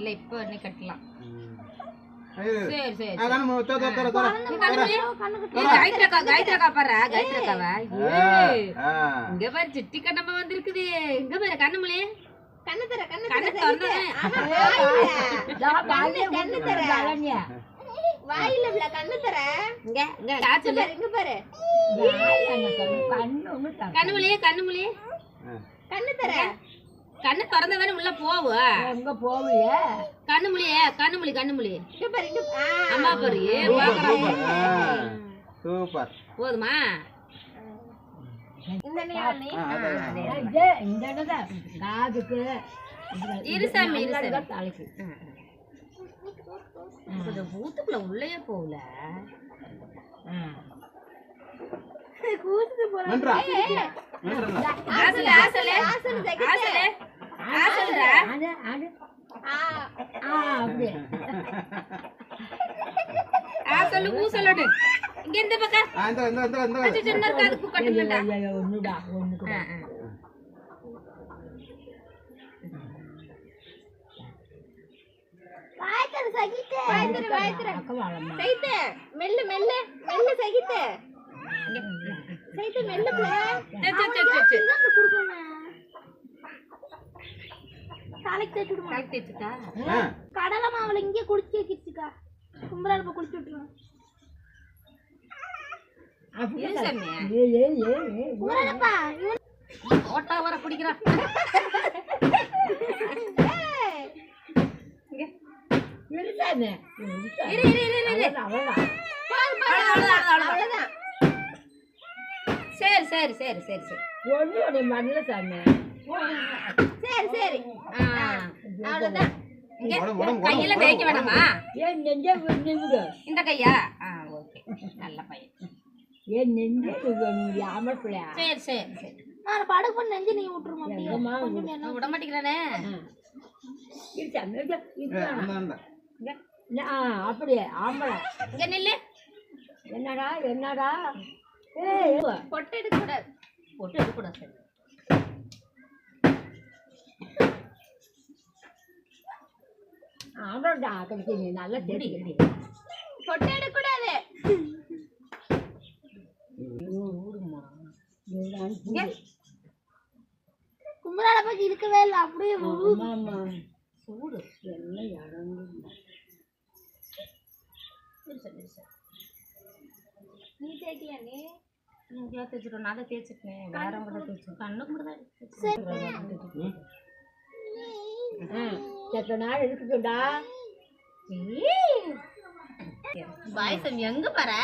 இல்ல இப்போ நீ கட்டலாம். சரி சரி கண்ணு பாரு காயத்ரி அக்காவா ஏய், ஆ. இங்க பாரு சிட்டி கண்ணம்மா வந்திருக்குது. இங்க பாரு கண்ணமுளி கண்ணு தர கண்ணு கண்ணு கண்ணு தர. வாயில விழ கண்ணு தர. இங்க இங்க. இங்க பாரு கண்ணுமுளி கண்ணுமுளி ஆ. கண்ணு தர. கண்ணு திறந்த வேணும் உள்ள போவு எங்க போவிய கண்ணுமுளியே கண்ணுமுளி கண்ணுமுளி இங்க பாரு இங்க ஆ, அம்மா பாரு சூப்பர், போதுமா காதுக்கு இது- இரு சாமி, இரு இந்த சாமி. இடம் தலைக்கு பூத்துக்குள்ள உள்ளே போகல நின்றா. நின்றா. அப்படியே. ஆசல் ஊசலோடு இங்க இந்த பக்கம் சின்ன காது ஐயோ, ஒண்ணுக்கு வாய்த்தர சகித்து. வாய்த்தர வாய்த்தர. மெல்ல மெல்ல மெல்ல சகித்து. மெல்ல பிள்ள தலைக்கு தேய்ச்சி விடுமா? கலத்தி வச்சுட்டா ஆ. கடலை மாவுல இங்கே குளிச்சு வைக்கிச்சுக்கா கும்பலால் போய் குளிச்சு குமரனப்பா ஓட்டா வர குடிக்கிறான். சரி சரி சரி சரி சரி. உடைய மண்ணில் சாமி. சரி சரி. ஆ. அவ்வளவுதான். கையில தேய்க்க வேணாமா? ஏன் நெஞ்சே நின்றுடு இந்த கையா? ஆ ஓகே. நல்ல பையன். ஏன் நெஞ்சே ஆமல் பிள்ளையா? சரி சரி சரி. நான் படகு பண்ண நெஞ்சு நீ விட்டுருமா அப்படியே? விட மாட்டேங்கிறானே. அப்படியே ஆம்பளை. இங்க நில்லு. என்னடா என்னடா? ஏய் பொட்டை எடுக்க கூடாது போட்டு சரி. ஆம்பளைடா கிடைச்சி நீ நல்லா தெரியும் பொட்டை எடுக்க கூடாது கும்பலால பத்தி இருக்கவே இல்லை அப்படியே சூடு. என்ன இறங்கு நீ தேய்க்கலையா நீ? இங்கேயா தேய்ச்சிட்டோம். நான் தான் தேய்ச்சிட்டேன் வேற கூட தேய்ச்சேன் கண்ணுக்கு மட்டும் தான். செத்த நாள் இருக்குதுடா பாய் சாமி எங்க பாரு